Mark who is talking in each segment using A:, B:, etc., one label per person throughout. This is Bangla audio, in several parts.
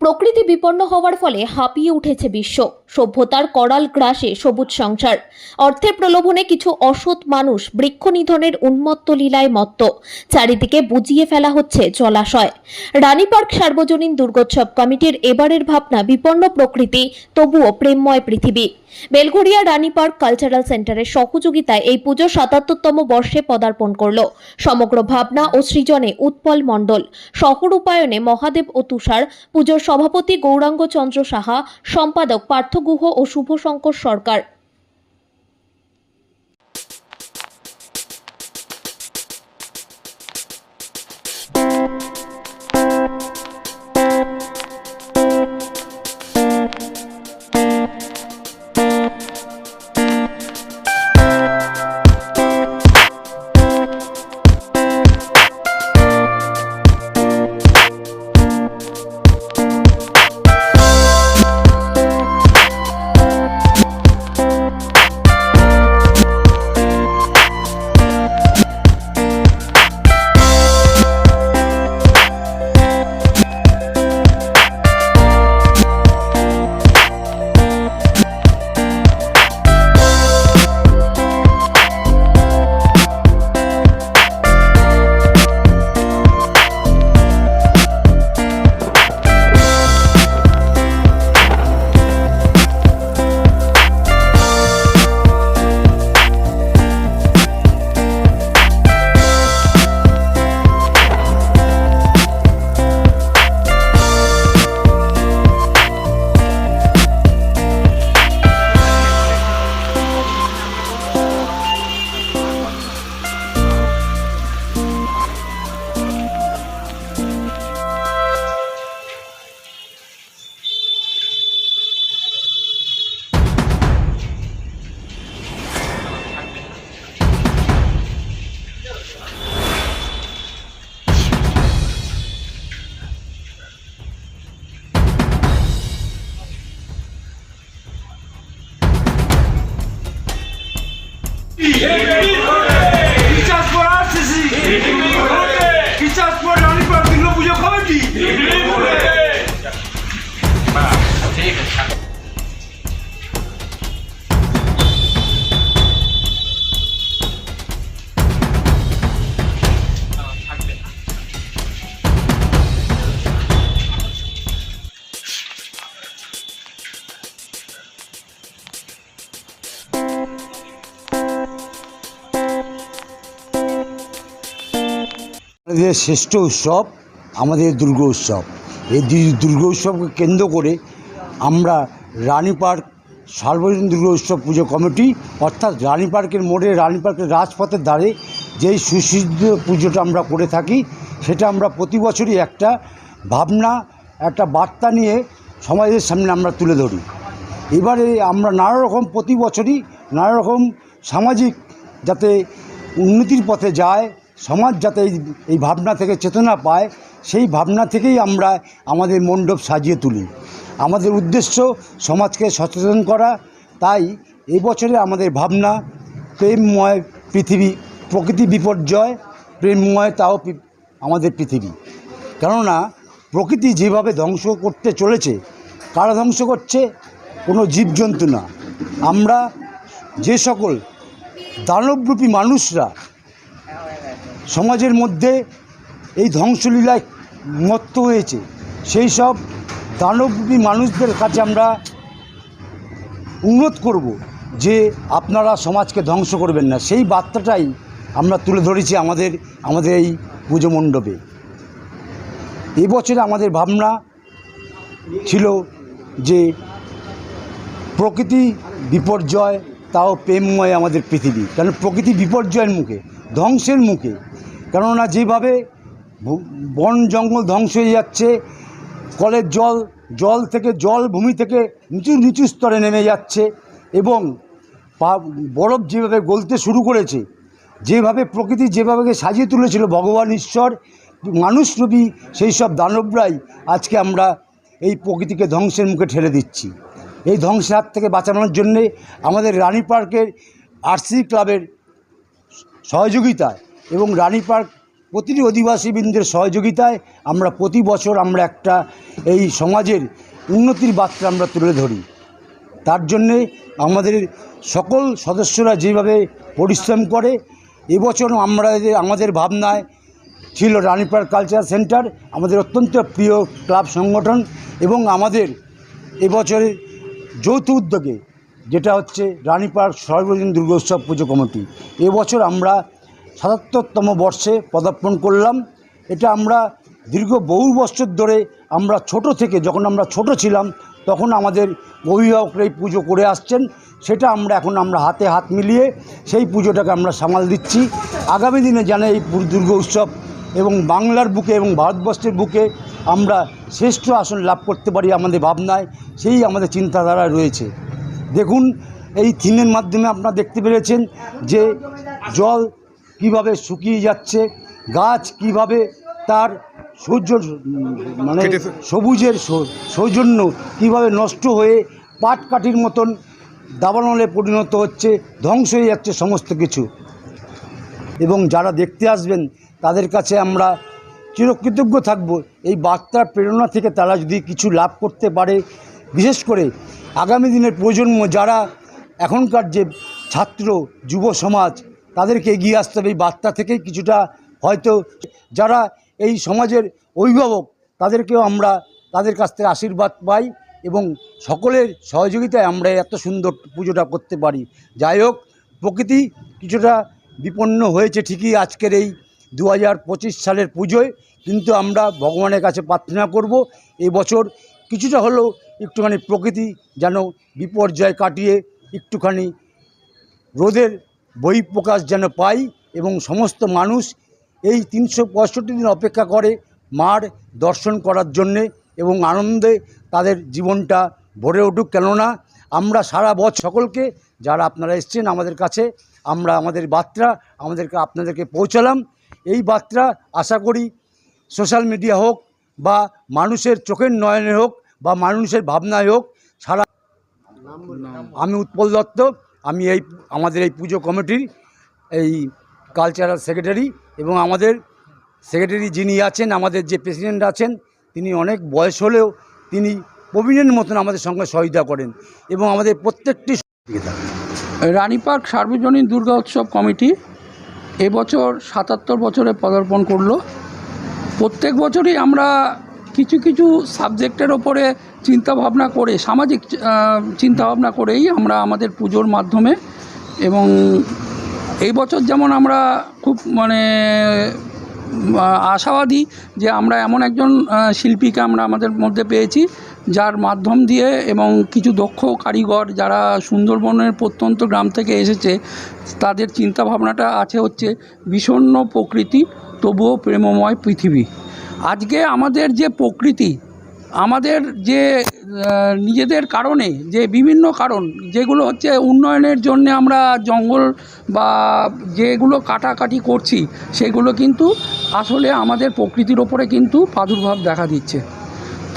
A: প্রকৃতি বিপন্ন হওয়ার ফলে হাঁপিয়ে উঠেছে বিশ্ব। সভ্যতার করাল গ্রাসে সবুজ সংসার। অর্থের প্রলোভনে কিছু অসৎ মানুষ বৃক্ষ নিধনের উন্মত্ত লীলায় মত্ত। চারিদিকে বুঝিয়ে ফেলা হচ্ছে জলাশয়। রানী পার্ক সার্বজনীন দুর্গোৎসব কমিটির এবারের ভাবনা বিপন্ন প্রকৃতি, তবুও প্রেমময় পৃথিবী। বেলঘরিয়া রানী পার্ক কালচারাল সেন্টারের সহযোগিতায় এই পুজো সাতাত্তরতম বর্ষে পদার্পণ করল। সমগ্র ভাবনা ও সৃজনে উৎপল মণ্ডল। সহ রূপায়ণে মহাদেব ও তুষার পুজোর সভাপতি গৌরাঙ্গ চন্দ্র সাহা সম্পাদক পার্থ গুহ ও শুভশঙ্কর সরকার।
B: Yeah.
C: আমাদের শ্রেষ্ঠ উৎসব, আমাদের দুর্গা উৎসব। এই দুর্গা উৎসবকে কেন্দ্র করে আমরা রানী পার্ক, সার্বজনীন দুর্গা উৎসব পুজো কমিটি, অর্থাৎ রানী পার্কের মোড়ে, রানী পার্কের রাজপথের দ্বারে যেই সুসিদ্ধ পুজোটা আমরা করে থাকি, সেটা আমরা প্রতি বছরই একটা ভাবনা, একটা বার্তা নিয়ে সমাজের সামনে আমরা তুলে ধরি। এবারে আমরা নানা রকম প্রতি বছরই নানা রকম সামাজিক যাতে উন্নতির পথে যায় সমাজ যাতে এই ভাবনা থেকে চেতনা পায়, সেই ভাবনা থেকেই আমরা আমাদের মণ্ডপ সাজিয়ে তুলি। আমাদের উদ্দেশ্য সমাজকে সচেতন করা, তাই এই বছরে আমাদের ভাবনা প্রেমময় পৃথিবী, প্রকৃতি বিপর্যয়, প্রেমময় তাও আমাদের পৃথিবী। কেননা, প্রকৃতি যেভাবে ধ্বংস করতে চলেছে, কারা ধ্বংস করছে? কোনো জীবজন্তু না। আমরা যে সকল দানবরূপী মানুষরা সমাজের মধ্যে এই ধ্বংসলীলায় মত্ত হয়েছে। সেই সব দানবী মানুষদের কাছে আমরা অনুরোধ করব যে আপনারা সমাজকে ধ্বংস করবেন না। সেই বার্তাটাই আমরা তুলে ধরেছি আমাদের আমাদের এই পুজো মণ্ডপে। এবছরে আমাদের ভাবনা ছিল যে প্রকৃতি বিপর্যয়, তাও প্রেমময় আমাদের পৃথিবী। কারণ প্রকৃতি বিপর্যয়ের মুখে, ধ্বংসের মুখে কেননা যেভাবে বন জঙ্গল ধ্বংস হয়ে যাচ্ছে, কলের জল জল থেকে জল ভূমি থেকে নিচু নিচু স্তরে নেমে যাচ্ছে এবং বরফ যেভাবে গলতে শুরু করেছে, যেভাবে প্রকৃতি যেভাবে সাজিয়ে তুলেছিল ভগবান ঈশ্বর মানুষরূপী সেই সব দানবরাই আজকে আমরা এই প্রকৃতিকে ধ্বংসের মুখে ঠেলে দিচ্ছি। এই ধ্বংসের হাত থেকে বাঁচানোর জন্যে আমাদের রানী পার্কের আরসি ক্লাবের সহযোগিতায় এবং রানী পার্ক প্রতিটি অধিবাসীবৃন্দের সহযোগিতায় আমরা প্রতি বছর আমরা একটা এই সমাজের উন্নতির বার্তা আমরা তুলে ধরি। তার জন্যে আমাদের সকল সদস্যরা যেভাবে পরিশ্রম করে এবছর আমরা আমাদের ভাবনায় ছিল রানীপাড় কালচার সেন্টার, আমাদের অত্যন্ত প্রিয় ক্লাব সংগঠন এবং আমাদের এবছরের যৌথ উদ্যোগে, যেটা হচ্ছে রানী রানীপাড় সর্বজনীন দুর্গোৎসব পুজো কমিটি। এবছর আমরা সাতাত্তরতম বর্ষে পদার্পণ করলাম। এটা আমরা দীর্ঘ বহু বছর ধরে আমরা ছোট থেকে যখন আমরা ছোট ছিলাম, তখন আমাদের অভিভাবকরা এই পুজো করে আসছেন। সেটা আমরা এখন আমরা হাতে হাত মিলিয়ে সেই পুজোটাকে আমরা সামাল দিচ্ছি। আগামী দিনে যেন এই দুর্গা উৎসব এবং বাংলার বুকে এবং ভারতবর্ষের বুকে আমরা শ্রেষ্ঠ আসন লাভ করতে পারি আমাদের ভাবনায়, সেই আমাদের চিন্তাধারা রয়েছে। দেখুন, এই থিমের মাধ্যমে আপনারা দেখতে পেরেছেন যে জল কীভাবে শুকিয়ে যাচ্ছে গাছ কীভাবে তার সৌর্য মানে সবুজের সৌজন্য কীভাবে নষ্ট হয়ে পাটকাঠির মতন দাবানলে পরিণত হচ্ছে ধ্বংস হয়ে যাচ্ছে সমস্ত কিছু। এবং যারা দেখতে আসবেন তাদের কাছে আমরা চিরকৃতজ্ঞ থাকব। এই বার্তার প্রেরণা থেকে তারা যদি কিছু লাভ করতে পারে বিশেষ করে আগামী দিনের প্রজন্ম যারা এখনকার যে ছাত্র যুব সমাজ তাদেরকে এগিয়ে আসতে হবে। এই বার্তা থেকেই কিছুটা হয়তো যারা এই সমাজের অভিভাবক, তাদেরকেও আমরা তাদের কাছ থেকে আশীর্বাদ পাই এবং সকলের সহযোগিতায় আমরা এত সুন্দর পুজোটা করতে পারি। যাই হোক, প্রকৃতি কিছুটা বিপন্ন হয়েছে ঠিকই আজকের এই দু হাজার পঁচিশ সালের পুজোয়, কিন্তু আমরা ভগবানের কাছে প্রার্থনা করব, এই বছর কিছুটা হলেও একটুখানি প্রকৃতি যেন বিপর্যয় কাটিয়ে একটুখানি রোদের বহিঃপ্রকাশ যেন পাই এবং সমস্ত মানুষ এই তিনশো পঁয়ষট্টি দিন অপেক্ষা করে মার দর্শন করার জন্যে এবং আনন্দে তাদের জীবনটা ভরে উঠুক। কেননা আমরা সারা বছর সকলকে যারা আপনারা এসছেন আমাদের কাছে আমরা আমাদের বার্তা আমাদেরকে আপনাদেরকে পৌঁছালাম। এই বার্তা আশা করি সোশ্যাল মিডিয়া হোক বা মানুষের চোখের নয়নে হোক বা মানুষের ভাবনায় হোক সারা আমি উৎপল দত্ত আমি এই, আমাদের এই পুজো কমিটির এই কালচারাল সেক্রেটারি এবং আমাদের সেক্রেটারি যিনি আছেন, আমাদের যে প্রেসিডেন্ট আছেন, তিনি অনেক বয়স হলেও তিনি প্রবীণের মতন আমাদের সঙ্গে সহযোগিতা করেন এবং আমাদের প্রত্যেকটি
D: রানী পার্ক সার্বজনীন দুর্গা উৎসব কমিটি এবছর সাতাত্তর বছরে পদার্পণ করল। প্রত্যেক বছরই আমরা কিছু কিছু সাবজেক্টের ওপরে চিন্তাভাবনা করে, সামাজিক চিন্তাভাবনা করেই আমরা আমাদের পুজোর মাধ্যমে এবং এই বছর যেমন আমরা খুব মানে আশাবাদী যে আমরা এমন একজন শিল্পীকে আমরা আমাদের মধ্যে পেয়েছি, যার মাধ্যম দিয়ে এবং কিছু দক্ষ কারিগর যারা সুন্দরবনের প্রত্যন্ত গ্রাম থেকে এসেছে, তাদের চিন্তাভাবনাটা আছে হচ্ছে বিষণ্ণ প্রকৃতি, তবুও প্রেমময় পৃথিবী। আজকে আমাদের যে প্রকৃতি, আমাদের যে নিজেদের কারণে, যে বিভিন্ন কারণ, যেগুলো হচ্ছে উন্নয়নের জন্য আমরা জঙ্গল বা যেগুলো কাটাকাটি করছি, সেগুলো কিন্তু আসলে আমাদের প্রকৃতির ওপরে কিন্তু প্রাদুর্ভাব দেখা দিচ্ছে।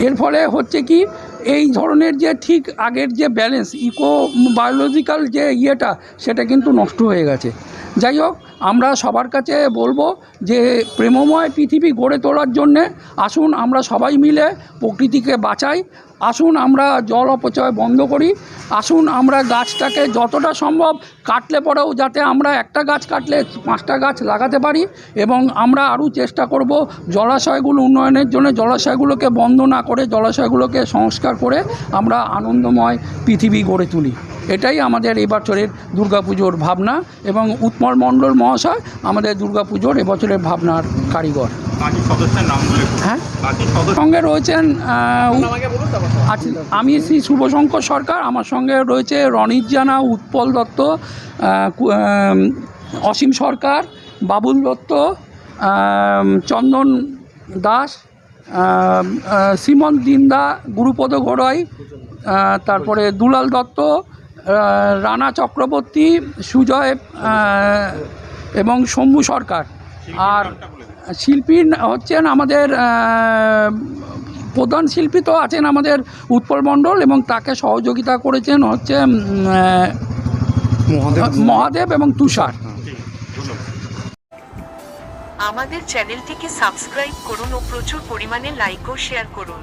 D: এর ফলে হচ্ছে কি, এই ধরনের যে ঠিক আগের যে ব্যালেন্স ইকো বায়োলজিক্যাল যে ইয়েটা, সেটা কিন্তু নষ্ট হয়ে গেছে। যাই হোক আমরা সবার কাছে বলব যে প্রেমময় পৃথিবী গড়ে তোলার জন্যে আসুন আমরা সবাই মিলে প্রকৃতিকে বাঁচাই। আসুন আমরা জল অপচয় বন্ধ করি। আসুন আমরা গাছটাকে যতটা সম্ভব কাটলে পরেও যাতে আমরা একটা গাছ কাটলে পাঁচটা গাছ লাগাতে পারি এবং আমরা আরও চেষ্টা করব জলাশয়গুলো উন্নয়নের জন্য জলাশয়গুলোকে বন্ধ না করে জলাশয়গুলোকে সংস্কার করে আমরা আনন্দময় পৃথিবী গড়ে তুলি। এটাই আমাদের এবছরের দুর্গাপুজোর ভাবনা এবং উৎমল মণ্ডল মহাশয় আমাদের দুর্গাপুজোর এবছরের ভাবনার কারিগর। হ্যাঁ?
B: বাকি
D: সঙ্গে রয়েছেন আমি শ্রী শুভশঙ্কর সরকার আমার সঙ্গে রয়েছে রনিত জানা উৎপল দত্ত অসীম সরকার বাবুল দত্ত চন্দন দাস শ্রীমন্ত দিন্দা গুরুপদ গড়াই তারপরে দুলাল দত্ত রানা চক্রবর্তী সুজয় এবং শম্ভু সরকার। আর শিল্পী হচ্ছেন আমাদের প্রধান শিল্পী তো আছেন আমাদের উৎপল মণ্ডল এবং তাকে সহযোগিতা করেছেন হচ্ছে মহাদেব এবং তুষার।
E: আমাদের চ্যানেলটিকে সাবস্ক্রাইব করুন ও প্রচুর পরিমাণে লাইক ও শেয়ার করুন।